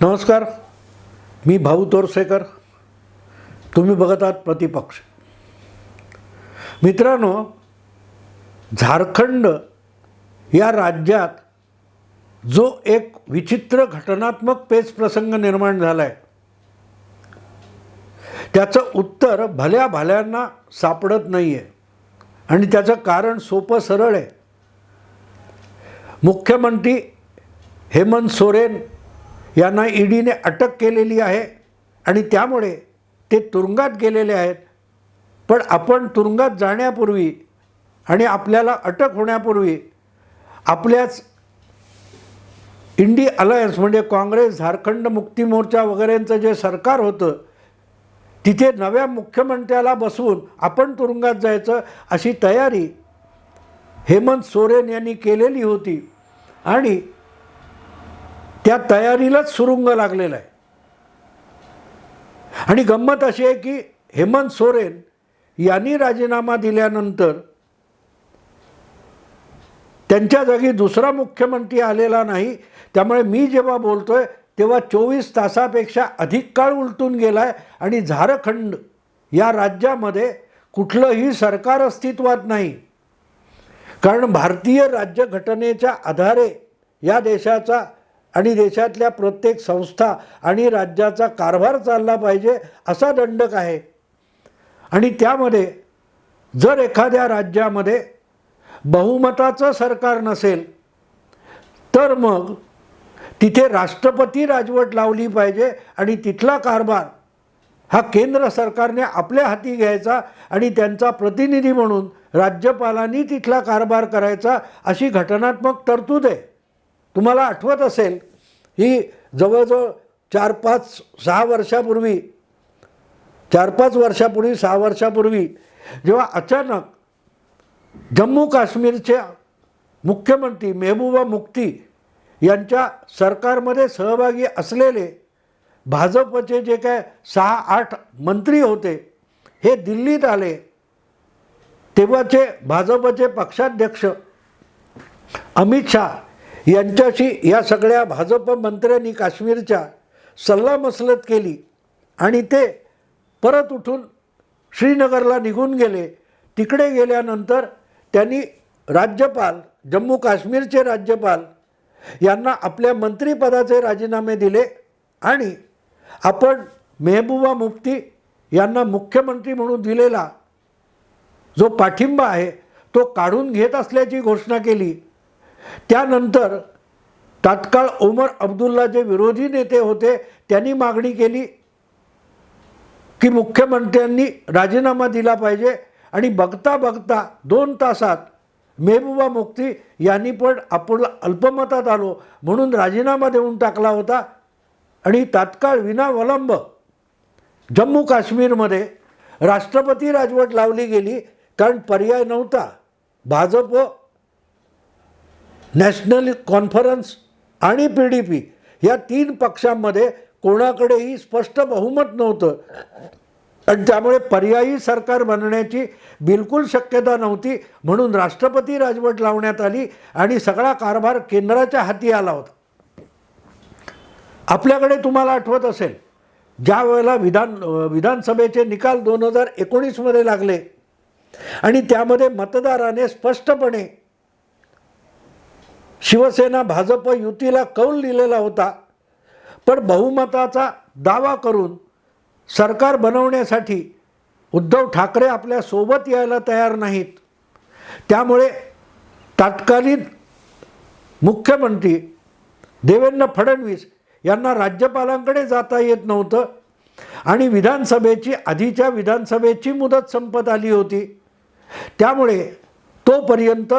नमस्कार मी भाऊ तोरसेकर. तुम्ही बघत आहात प्रतिपक्ष. मित्रांनो झारखंड या राज्यात जो एक विचित्र घटनात्मक पेच प्रसंग निर्माण झाला आहे त्याचं उत्तर भल्या भाल्यांना सापडत नाही आहे आणि त्याचं कारण सोपं सरळ आहे. मुख्यमंत्री हेमंत सोरेन यांना ईडीने अटक केलेली आहे आणि त्यामुळे ते तुरुंगात गेलेले आहेत. पण आपण तुरुंगात जाण्यापूर्वी आणि आपल्याला अटक होण्यापूर्वी आपल्याच इंडी अलायन्स म्हणजे काँग्रेस झारखंड मुक्ती मोर्चा वगैरेंचं जे सरकार होतं तिथे नव्या मुख्यमंत्र्याला बसवून आपण तुरुंगात जायचं अशी तयारी हेमंत सोरेन यांनी केलेली होती. आणि त्या तयारीलाच सुरुंग लागलेला आहे. आणि गंमत अशी आहे की हेमंत सोरेन यांनी राजीनामा दिल्यानंतर त्यांच्या जागी दुसरा मुख्यमंत्री आलेला नाही. त्यामुळे मी जेव्हा बोलतोय तेव्हा चोवीस तासापेक्षा अधिक काळ उलटून गेला आहे आणि झारखंड या राज्यामध्ये कुठलंही सरकार अस्तित्वात नाही. कारण भारतीय राज्यघटनेच्या आधारे या देशाचा आणि देशातल्या प्रत्येक संस्था आणि राज्याचा कारभार चालला पाहिजे असा दंडक आहे. आणि त्यामध्ये जर एखाद्या राज्यामध्ये बहुमताचं सरकार नसेल तर मग तिथे राष्ट्रपती राजवट लावली पाहिजे आणि तिथला कारभार हा केंद्र सरकारने आपल्या हाती घ्यायचा आणि त्यांचा प्रतिनिधी म्हणून राज्यपालांनी तिथला कारभार करायचा अशी घटनात्मक तरतूद आहे. तुम्हाला आठवत असेल ही जवळजवळ चार पाच सहा वर्षापूर्वी चार पाच वर्षापूर्वी सहा वर्षापूर्वी जेव्हा अचानक जम्मू काश्मीरच्या मुख्यमंत्री मेहबूबा मुक्ती यांच्या सरकारमध्ये सहभागी असलेले भाजपचे जे काय सहा आठ मंत्री होते हे दिल्लीत आले. तेव्हाचे भाजपचे पक्षाध्यक्ष अमित शाह यांच्याशी या सगळ्या भाजप मंत्र्यांनी काश्मीरच्या सल्लामसलत केली आणि ते परत उठून श्रीनगरला निघून गेले. तिकडे गेल्यानंतर त्यांनी राज्यपाल जम्मू काश्मीरचे राज्यपाल यांना आपल्या मंत्रिपदाचे राजीनामे दिले आणि आपण मेहबूबा मुफ्ती यांना मुख्यमंत्री म्हणून दिलेला जो पाठिंबा आहे तो काढून घेत असल्याची घोषणा केली. त्यानंतर तात्काळ ओमर अब्दुल्ला जे विरोधी नेते होते त्यांनी मागणी केली की मुख्यमंत्र्यांनी राजीनामा दिला पाहिजे आणि बघता बघता दोन तासात मेहबूबा मुफ्ती यांनी पण आपण अल्पमतात आलो म्हणून राजीनामा देऊन टाकला होता आणि तात्काळ विनावलंब जम्मू काश्मीरमध्ये राष्ट्रपती राजवट लावली गेली कारण पर्याय नव्हता. भाजप नॅशनल कॉन्फरन्स आणि पी डी पी या तीन पक्षांमध्ये कोणाकडेही स्पष्ट बहुमत नव्हतं. आणि त्यामुळे पर्यायी सरकार बनण्याची बिलकुल शक्यता नव्हती म्हणून राष्ट्रपती राजवट लावण्यात आली आणि सगळा कारभार केंद्राच्या हाती आला होता. आपल्याकडे तुम्हाला आठवत असेल ज्या वेळेला विधान विधानसभेचे निकाल दोन हजार एकोणीसमध्ये लागले आणि त्यामध्ये मतदाराने स्पष्टपणे शिवसेना भाजप युतीला कौल दिलेला होता. पण बहुमताचा दावा करून सरकार बनवण्यासाठी उद्धव ठाकरे आपल्यासोबत यायला तयार नाहीत. त्यामुळे तात्कालीन मुख्यमंत्री देवेंद्र फडणवीस यांना राज्यपालांकडे जाता येत नव्हतं आणि विधानसभेची आधीच्या विधानसभेची मुदत संपत आली होती. त्यामुळे तोपर्यंत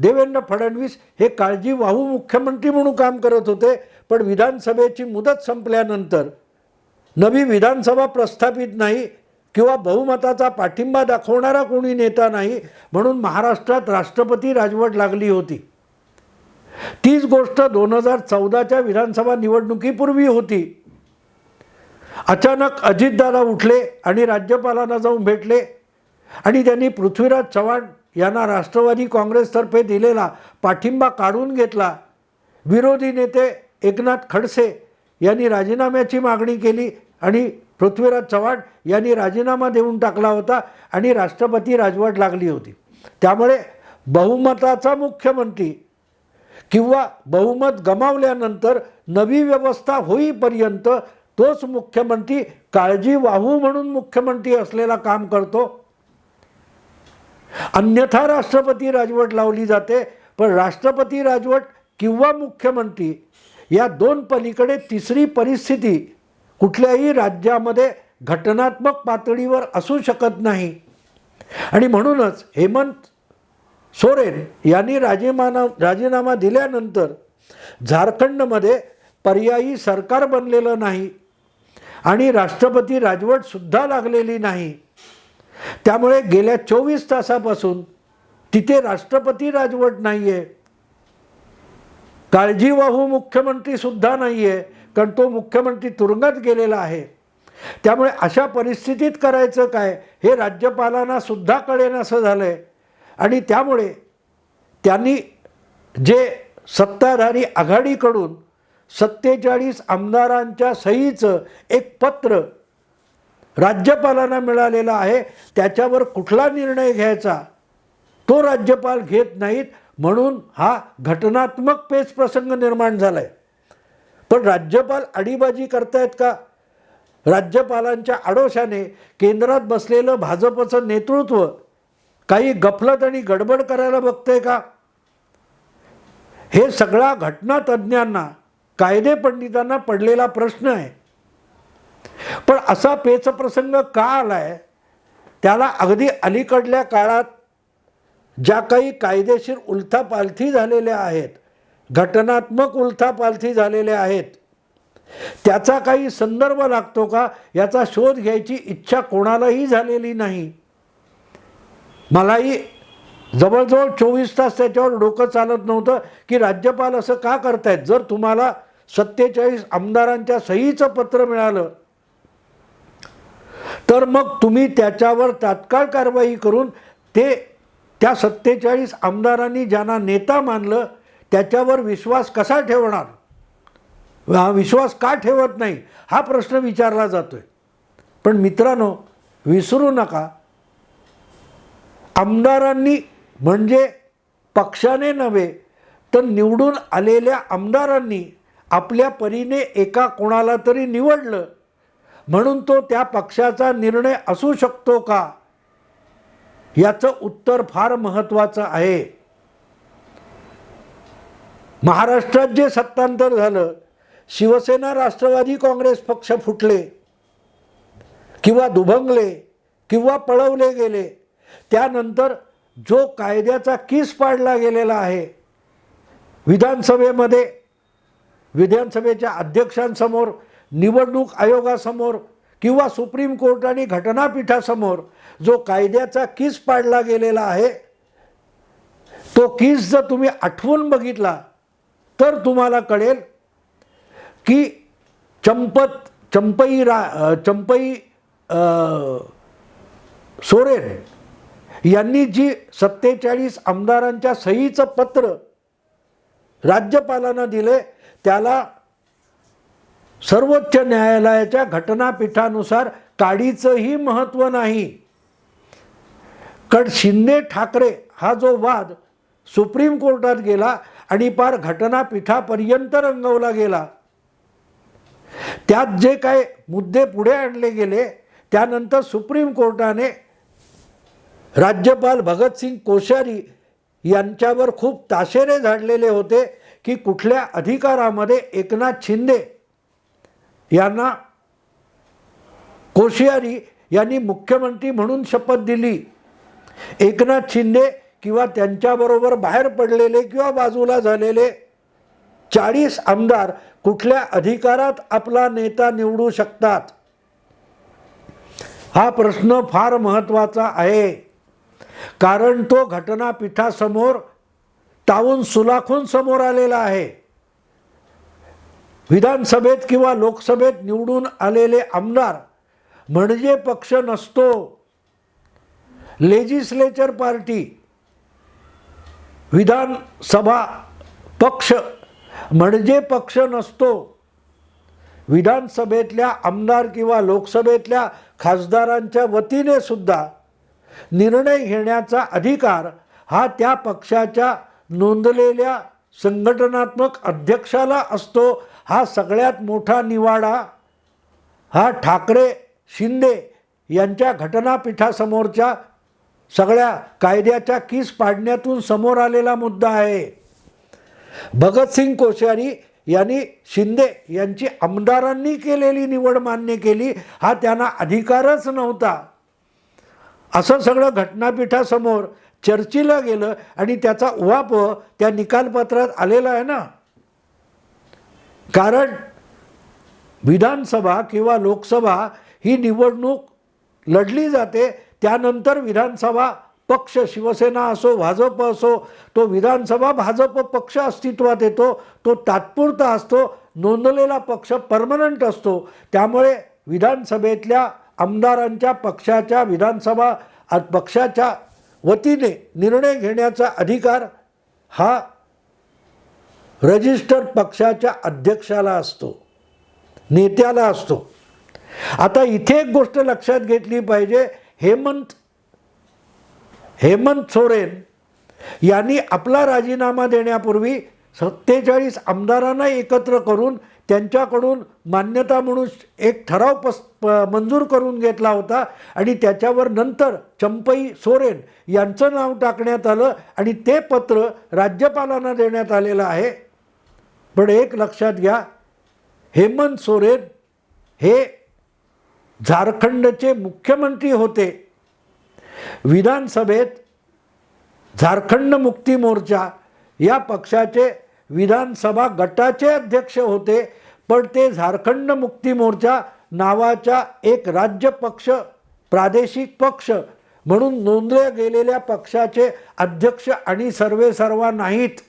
देवेंद्र फडणवीस हे काळजीवाहू मुख्यमंत्री म्हणून काम करत होते पण विधानसभेची मुदत संपल्यानंतर नवी विधानसभा प्रस्थापित नाही किंवा बहुमताचा पाठिंबा दाखवणारा कोणी नेता नाही म्हणून महाराष्ट्रात राष्ट्रपती राजवट लागली होती. तीच गोष्ट दोन हजार चौदाच्या विधानसभा निवडणुकीपूर्वी होती. अचानक अजितदादा उठले आणि राज्यपालांना जाऊन भेटले आणि त्यांनी पृथ्वीराज चव्हाण यांना राष्ट्रवादी काँग्रेसतर्फे दिलेला पाठिंबा काढून घेतला. विरोधी नेते एकनाथ खडसे यांनी राजीनाम्याची मागणी केली आणि पृथ्वीराज चव्हाण यांनी राजीनामा देऊन टाकला होता आणि राष्ट्रपती राजवट लागली होती. त्यामुळे बहुमताचा मुख्यमंत्री किंवा बहुमत गमावल्यानंतर नवी व्यवस्था होईपर्यंत तोच मुख्यमंत्री काळजी वाहू म्हणून मुख्यमंत्री असलेला काम करतो. अन्यथा राष्ट्रपती राजवट लावली जाते. पण राष्ट्रपती राजवट किंवा मुख्यमंत्री या दोन पलीकडे तिसरी परिस्थिती कुठल्याही राज्यामध्ये घटनात्मक पातळीवर असू शकत नाही. आणि म्हणूनच हेमंत सोरेन यांनी राजीनामा राजीनामा दिल्यानंतर झारखंडमध्ये पर्यायी सरकार बनलेलं नाही. आणि राष्ट्रपती राजवटसुद्धा लागलेली नाही. त्यामुळे गेल्या चोवीस तासापासून तिथे राष्ट्रपती राजवट नाही आहे काळजीवाहू मुख्यमंत्रीसुद्धा नाही आहे कारण तो मुख्यमंत्री तुरुंगात गेलेला आहे. त्यामुळे अशा परिस्थितीत करायचं काय हे राज्यपालांना सुद्धा कळेन असं झालं आहे आणि त्यामुळे त्यांनी जे सत्ताधारी आघाडीकडून सत्तेचाळीस आमदारांच्या सहीचं एक पत्र राज्यपालांना मिळालेला आहे त्याच्यावर कुठला निर्णय घ्यायचा? तो राज्यपाल घेत नाहीत म्हणून हा घटनात्मक पेच प्रसंग निर्माण झाला आहे पण राज्यपाल अडीबाजी करतायत का? राज्यपालांच्या आडोशाने केंद्रात बसलेलं भाजपचं नेतृत्व काही गफलत आणि गडबड करायला बघतंय का? हे सगळा घटनातज्ञांना कायदे पंडितांना पडलेला प्रश्न आहे. पण असा पेच प्रसंग का आहे त्याला अगदी अलीकडल्या काळात ज्या काही कायदेशीर उलथापालथी झालेल्या आहेत घटनात्मक उलथापालथी झालेल्या आहेत त्याचा काही संदर्भ लागतो का? याचा शोध घ्यायची इच्छा कोणालाही झालेली नाही. मलाही जवळजवळ चोवीस तास त्याच्यावर डोकं चालत नव्हतं की राज्यपाल असं का करतायत. जर तुम्हाला सत्तेचाळीस आमदारांच्या सहीचं पत्र मिळालं तर मग तुम्ही त्याच्यावर तात्काळ कारवाई करून ते त्या सत्तेचाळीस आमदारांनी ज्यांना नेता मानलं त्याच्यावर विश्वास कसा ठेवणार? हा विश्वास का ठेवत नाही? हा प्रश्न विचारला जातो आहे पण मित्रांनो विसरू नका. आमदारांनी म्हणजे पक्षाने नव्हे तर निवडून आलेल्या आमदारांनी आपल्या परीने एका कोणाला तरी निवडलं म्हणून तो त्या पक्षाचा निर्णय असू शकतो का? याचं उत्तर फार महत्त्वाचं आहे. महाराष्ट्रात जे सत्तांतर झालं शिवसेना राष्ट्रवादी काँग्रेस पक्ष फुटले किंवा दुभंगले किंवा पळवले गेले त्यानंतर जो कायद्याचा किस पाडला गेलेला आहे विधानसभेमध्ये विधानसभेच्या अध्यक्षांसमोर निवडणूक आयोगासमोर किंवा सुप्रीम कोर्ट आणि घटनापीठासमोर जो कायद्याचा किस पाडला गेलेला आहे तो किस जर तुम्ही आठवून बघितला तर तुम्हाला कळेल की चंपत चंपई रा चंपई सोरेन यांनी जी सत्तेचाळीस आमदारांच्या सहीचं पत्र राज्यपालांना दिले त्याला सर्वोच्च न्यायालयाच्या घटनापीठानुसार काडीचंही महत्त्व नाही. कारण शिंदे ठाकरे हा जो वाद सुप्रीम कोर्टात गेला आणि पार घटनापीठापर्यंत रंगवला गेला. त्यात जे काय मुद्दे पुढे आणले गेले त्यानंतर सुप्रीम कोर्टाने राज्यपाल भगतसिंग कोश्यारी यांच्यावर खूप ताशेरे झाडलेले होते की कुठल्या अधिकारामध्ये एकनाथ शिंदे यांना कोश्यारी यांनी मुख्यमंत्री म्हणून शपथ दिली. एकनाथ शिंदे किंवा त्यांच्याबरोबर बाहेर पडलेले किंवा बाजूला झालेले चाळीस आमदार कुठल्या अधिकारात आपला नेता निवडू शकतात? हा प्रश्न फार महत्त्वाचा आहे. कारण तो घटनापीठासमोर तावून सुलाखून समोर आलेला आहे. विधानसभेत किंवा लोकसभेत निवडून आलेले आमदार म्हणजे पक्ष नसतो. लेजिस्लेचर पार्टी विधानसभा पक्ष म्हणजे पक्ष नसतो. विधानसभेतल्या आमदार किंवा लोकसभेतल्या खासदारांच्या वतीने सुद्धा निर्णय घेण्याचा अधिकार हा त्या पक्षाच्या नोंदलेल्या संघटनात्मक अध्यक्षाला असतो. हा सगळ्यात मोठा निवाडा हा ठाकरे शिंदे यांच्या घटनापीठासमोरच्या सगळ्या कायद्याच्या किस पाडण्यातून समोर आलेला मुद्दा आहे. भगतसिंग कोश्यारी यांनी शिंदे यांची आमदारांनी केलेली निवड मान्य केली हा त्यांना अधिकारच नव्हता. असं सगळं घटनापीठासमोर चर्चेला गेलं आणि त्याचा उवाप त्या निकालपत्रात आलेला आहे ना. कारण विधानसभा किंवा लोकसभा ही निवडणूक लढली जाते त्यानंतर विधानसभा पक्ष शिवसेना असो भाजप असो तो विधानसभा भाजप पक्ष अस्तित्वात येतो तो तात्पुरता असतो नोंदलेला पक्ष परमनंट असतो. त्यामुळे विधानसभेतल्या आमदारांच्या पक्षाच्या विधानसभा पक्षाच्या वतीने निर्णय घेण्याचा अधिकार हा रजिस्टर पक्षाच्या अध्यक्षाला असतो नेत्याला असतो. आता इथे एक गोष्ट लक्षात घेतली पाहिजे हेमंत हेमंत सोरेन यांनी आपला राजीनामा देण्यापूर्वी सत्तेचाळीस आमदारांना एकत्र करून त्यांच्याकडून मान्यता म्हणून एक ठराव पस प- मंजूर करून घेतला होता आणि त्याच्यावर नंतर चंपई सोरेन यांचं नाव टाकण्यात आलं आणि ते पत्र राज्यपालांना देण्यात आलेलं आहे. पण एक लक्षात घ्या हेमंत सोरेन हे झारखंडचे मुख्यमंत्री होते. विधानसभेत झारखंड मुक्ती मोर्चा या पक्षाचे विधानसभा गटाचे अध्यक्ष होते पण ते झारखंड मुक्ती मोर्चा नावाच्या एक राज्य पक्ष प्रादेशिक पक्ष म्हणून नोंदल्या गेलेल्या पक्षाचे अध्यक्ष आणि सर्वे सर्वा नाहीत.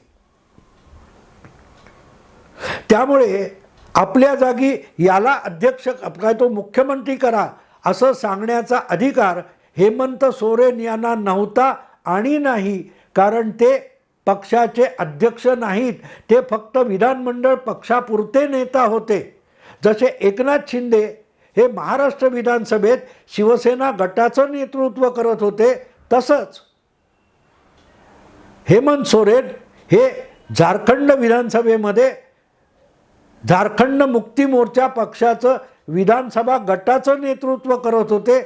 त्यामुळे आपल्या जागी याला अध्यक्ष काय तो मुख्यमंत्री करा असं सांगण्याचा अधिकार हेमंत सोरेन यांना नव्हता आणि नाही कारण ते पक्षाचे अध्यक्ष नाहीत. ते फक्त विधानमंडळ पक्षापुरते नेता होते. जसे एकनाथ शिंदे हे महाराष्ट्र विधानसभेत शिवसेना गटाचं नेतृत्व करत होते तसंच हेमंत सोरेन हे झारखंड विधानसभेमध्ये झारखंड मुक्ती मोर्चा पक्षाचं विधानसभा गटाचं नेतृत्व करत होते.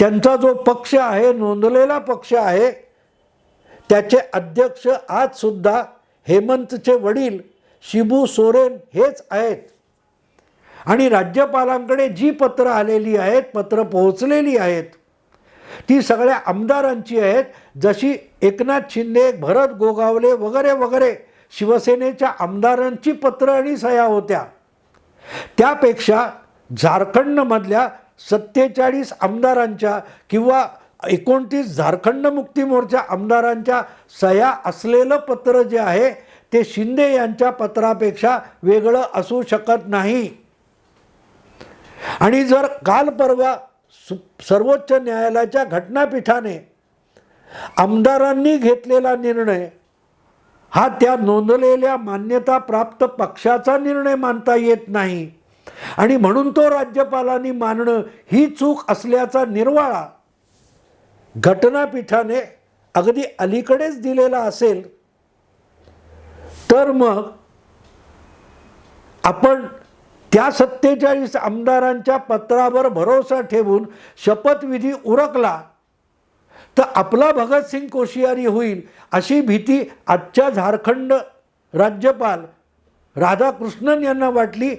त्यांचा जो पक्ष आहे नोंदलेला पक्ष आहे त्याचे अध्यक्ष आजसुद्धा हेमंतचे वडील शिबू सोरेन हेच आहेत. आणि राज्यपालांकडे जी पत्र आलेली आहेत पत्र पोहोचलेली आहेत ती सगळ्या आमदारांची आहेत. जशी एकनाथ शिंदे भरत गोगावले वगैरे वगैरे शिवसेनेच्या आमदारांची पत्र आणि सह्या होत्या. त्यापेक्षा झारखंडमधल्या सत्तेचाळीस आमदारांच्या किंवा एकोणतीस झारखंड मुक्ती मोर्चा आमदारांच्या सह्या असलेलं पत्र जे आहे ते शिंदे यांच्या पत्रापेक्षा वेगळं असू शकत नाही. आणि जर काल परवा सु सर्वोच्च न्यायालयाच्या घटनापीठाने आमदारांनी घेतलेला निर्णय हा त्या नोंदलेल्या मान्यताप्राप्त पक्षाचा निर्णय मानता येत नाही. आणि म्हणून तो राज्यपालांनी मानणं ही चूक असल्याचा निर्वाळा घटनापीठाने अगदी अलीकडेच दिलेला असेल तर मग आपण त्या सत्तेचाळीस आमदारांच्या पत्रावर भरोसा ठेवून शपथविधी उरकला तर आपला भगतसिंग कोशियारी होईल अशी भीती आजच्या झारखंड राज्यपाल राधाकृष्णन यांना वाटली.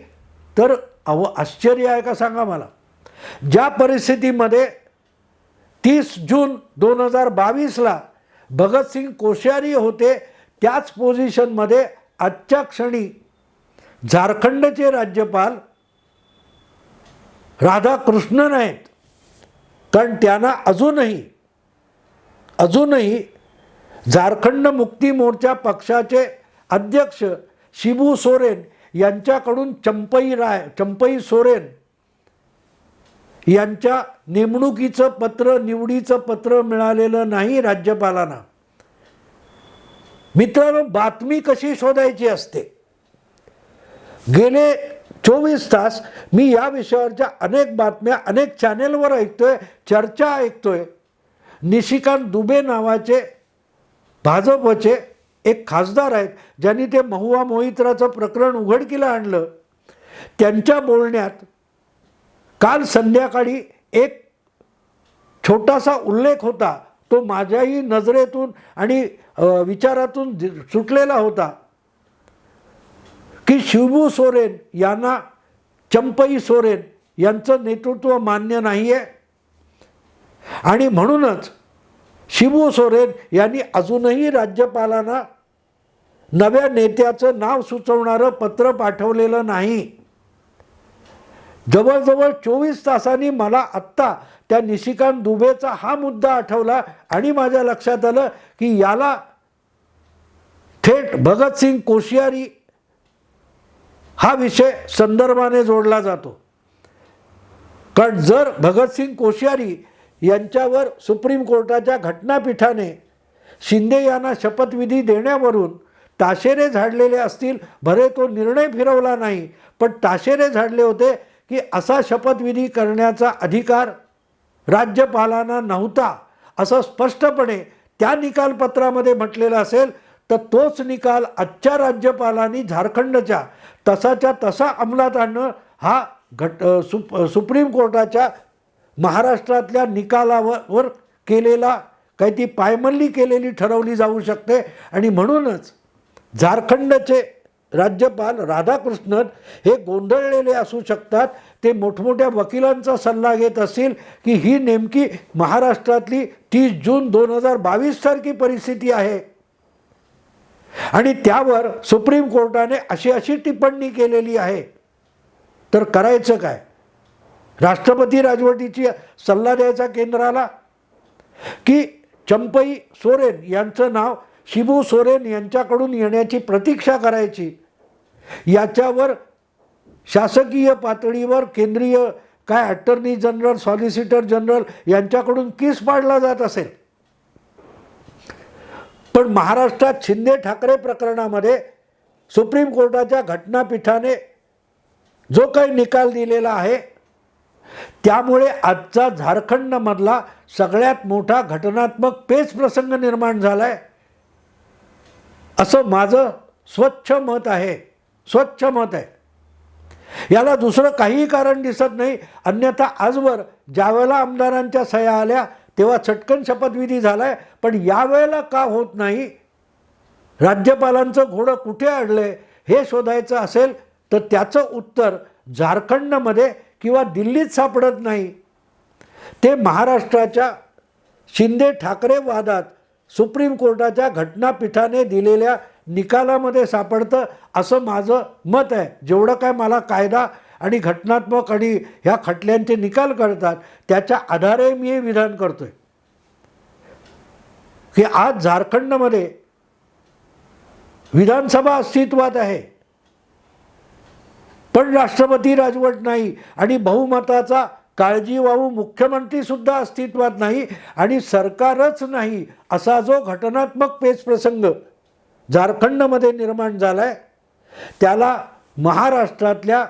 तर अव आश्चर्य आहे का सांगा मला? ज्या परिस्थितीमध्ये तीस जून दोन हजार बावीसला भगतसिंग कोश्यारी होते त्याच पोझिशनमध्ये आजच्या क्षणी झारखंडचे राज्यपाल राधाकृष्णन आहेत. कारण त्यांना अजूनही अजूनही झारखंड मुक्ती मोर्चा पक्षाचे अध्यक्ष शिबू सोरेन यांच्याकडून चंपई राय चंपई सोरेन यांच्या नेमणुकीचं पत्र निवडीचं पत्र मिळालेलं नाही राज्यपालांना. मित्रांनो बातमी कशी शोधायची असते? गेले चोवीस तास मी या विषयावरच्या अनेक बातम्या अनेक चॅनेलवर ऐकतोय चर्चा ऐकतोय. निशिकांत दुबे नावाचे भाजपचे एक खासदार आहेत ज्यांनी ते महुआ मोहित्राचं प्रकरण उघडकीला आणलं. त्यांच्या बोलण्यात काल संध्याकाळी एक छोटासा उल्लेख होता. तो माझ्याही नजरेतून आणि विचारातून सुटलेला होता. की शिवबू सोरेन यांना चंपई सोरेन यांचं नेतृत्व मान्य नाही आहे आणि म्हणूनच शिबू सोरेन यांनी अजूनही राज्यपालांना नव्या नेत्याचं नाव सुचवणारं पत्र पाठवलेलं नाही. जवळजवळ चोवीस तासांनी मला आत्ता त्या निशिकांत दुबेचा हा मुद्दा आठवला आणि माझ्या लक्षात आलं की याला थेट भगतसिंग कोश्यारी हा विषय संदर्भाने जोडला जातो. कारण जर भगतसिंग कोश्यारी यांच्यावर सुप्रीम कोर्टाच्या घटनापीठाने शिंदे यांना शपथविधी देण्यावरून ताशेरे झाडलेले असतील. भरे तो निर्णय फिरवला नाही पण ताशेरे झाडले होते की असा शपथविधी करण्याचा अधिकार राज्यपालांना नव्हता असं स्पष्टपणे त्या निकालपत्रामध्ये म्हटलेलं असेल. तर तोच निकाल आजच्या राज्यपालांनी झारखंडच्या तसाच्या तसा अंमलात आणणं हा घट सुप सुप्रीम कोर्टाच्या महाराष्ट्रातल्या निकालावर केलेला काही ती पायमल्ली केलेली ठरवली जाऊ शकते. आणि म्हणूनच झारखंडचे राज्यपाल राधाकृष्णन हे गोंधळलेले असू शकतात. ते मोठमोठ्या वकिलांचा सल्ला घेत असतील की ही नेमकी महाराष्ट्रातली तीस जून दोन हजार बावीस सारखी परिस्थिती आहे. आणि त्यावर सुप्रीम कोर्टाने अशी अशी टिप्पणी केलेली आहे. तर करायचं काय? राष्ट्रपती राजवटीची सल्ला द्यायचा केंद्राला? की चंपई सोरेन यांचं नाव शिबू सोरेन यांच्याकडून येण्याची प्रतीक्षा करायची? याच्यावर शासकीय पातळीवर केंद्रीय काय अटर्नी जनरल सॉलिसिटर जनरल यांच्याकडून किस पाडला जात असेल? पण महाराष्ट्रात शिंदे ठाकरे प्रकरणामध्ये सुप्रीम कोर्टाच्या घटनापीठाने जो काही निकाल दिलेला आहे त्यामुळे आजचा झारखंडमधला सगळ्यात मोठा घटनात्मक पेच प्रसंग निर्माण झाला आहे असं माझं स्वच्छ मत आहे. स्वच्छ मत आहे. याला दुसरं काहीही कारण दिसत नाही. अन्यथा आजवर ज्यावेळेला आमदारांच्या सह्या आल्या तेव्हा चटकन शपथविधी झाला आहे पण यावेळेला का होत नाही? राज्यपालांचं घोडं कुठे अडलंय हे शोधायचं असेल तर त्याचं उत्तर झारखंडमध्ये किंवा दिल्लीत सापडत नाही. ते महाराष्ट्राच्या शिंदे ठाकरे वादात सुप्रीम कोर्टाच्या घटनापीठाने दिलेल्या निकालामध्ये सापडतं असं माझं मत आहे. जेवढं काय मला कायदा आणि घटनात्मक आणि ह्या खटल्यांचे निकाल कळतात त्याच्या आधारे मी हे विधान करतो आहे की आज झारखंडमध्ये विधानसभा अस्तित्वात आहे. पण राष्ट्रपती राजवट नाही आणि बहुमताचा काळजीवाहू मुख्यमंत्रीसुद्धा अस्तित्वात नाही आणि सरकारच नाही असा जो घटनात्मक पेच प्रसंग झारखंडमध्ये निर्माण झाला आहे त्याला महाराष्ट्रातल्या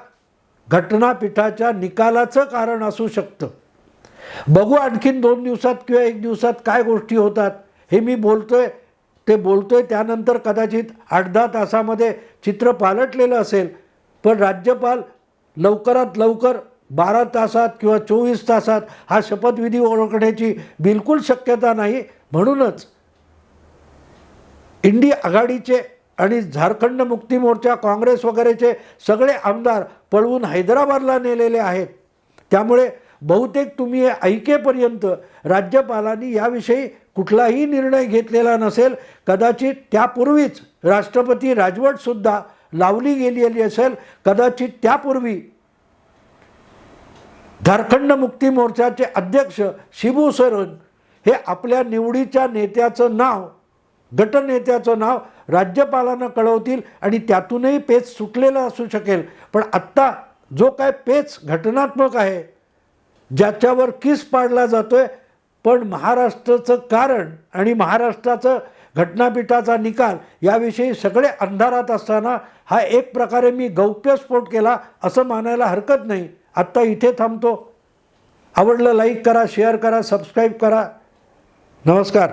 घटनापीठाच्या निकालाचं कारण असू शकतं. बघू आणखीन दोन दिवसात किंवा एक दिवसात काय गोष्टी होतात हे मी बोलतोय ते बोलतोय त्यानंतर कदाचित आठ दहा तासामध्ये चित्र पालटलेलं असेल. पण राज्यपाल लवकरात लवकर बारा तासात किंवा चोवीस तासात हा शपथविधी ओळखण्याची बिलकुल शक्यता नाही. म्हणूनच इंडी आघाडीचे आणि झारखंड मुक्ती मोर्चा काँग्रेस वगैरेचे सगळे आमदार पळवून हैदराबादला नेलेले आहेत. त्यामुळे बहुतेक तुम्ही हे ऐकेपर्यंत राज्यपालांनी याविषयी कुठलाही निर्णय घेतलेला नसेल. कदाचित त्यापूर्वीच राष्ट्रपती राजवटसुद्धा लावली गेलेली असेल कदाचित त्यापूर्वी झारखंड मुक्ती मोर्चाचे अध्यक्ष शिबू सोरेन हे आपल्या निवडीच्या नेत्याचं नाव गटनेत्याचं नाव राज्यपालांना कळवतील आणि त्यातूनही पेच सुटलेला असू शकेल. पण आत्ता जो काय पेच घटनात्मक आहे ज्याच्यावर किस पाडला जातो आहे पण महाराष्ट्राचं कारण आणि महाराष्ट्राचं घटनापीठाचा निकाल याविषयी सगळे अंधारात असताना हा एक प्रकारे मी गौप्यस्फोट केला असं मानायला हरकत नाही. आत्ता इथे थांबतो. आवडलं लाईक करा शेअर करा सबस्क्राईब करा. नमस्कार.